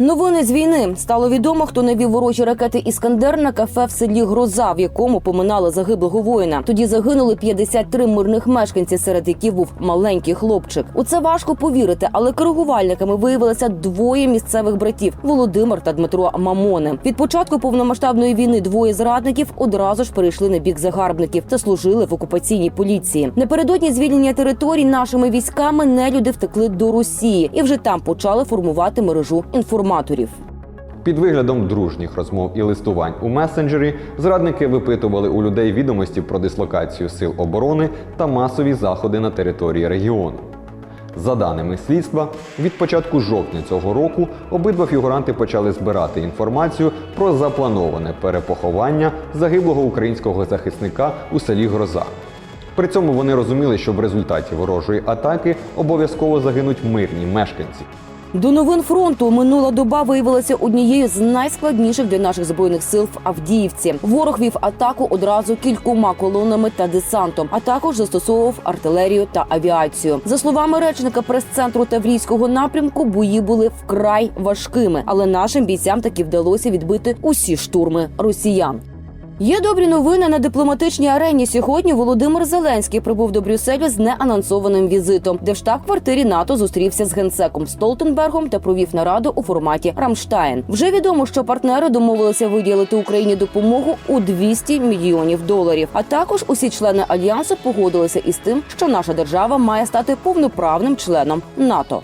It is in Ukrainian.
Новини з війни стало відомо, хто навів ворожі ракети Іскандер на кафе в селі Гроза, в якому поминали загиблого воїна. Тоді загинули 53 мирних мешканці, серед яких був маленький хлопчик. У це важко повірити, але коригувальниками виявилися двоє місцевих братів Володимир та Дмитро Мамони. Від початку повномасштабної війни двоє зрадників одразу ж перейшли на бік загарбників та служили в окупаційній поліції. Напередодні звільнення територій нашими військами нелюди втекли до Росії і вже там почали формувати мережу інформаторів. Під виглядом дружніх розмов і листувань у месенджері зрадники випитували у людей відомості про дислокацію сил оборони та масові заходи на території регіону. За даними слідства, від початку жовтня цього року обидва фігуранти почали збирати інформацію про заплановане перепоховання загиблого українського захисника у селі Гроза. При цьому вони розуміли, що в результаті ворожої атаки обов'язково загинуть мирні мешканці. До новин фронту минула доба виявилася однією з найскладніших для наших збройних сил в Авдіївці. Ворог вів атаку одразу кількома колонами та десантом, а також застосовував артилерію та авіацію. За словами речника прес-центру Таврійського напрямку, бої були вкрай важкими, але нашим бійцям таки вдалося відбити усі штурми росіян. Є добрі новини на дипломатичній арені. Сьогодні Володимир Зеленський прибув до Брюсселю з неанонсованим візитом, де в штаб-квартирі НАТО зустрівся з генсеком Столтенбергом та провів нараду у форматі Рамштайн. Вже відомо, що партнери домовилися виділити Україні допомогу у 200 мільйонів доларів. А також усі члени альянсу погодилися із тим, що наша держава має стати повноправним членом НАТО.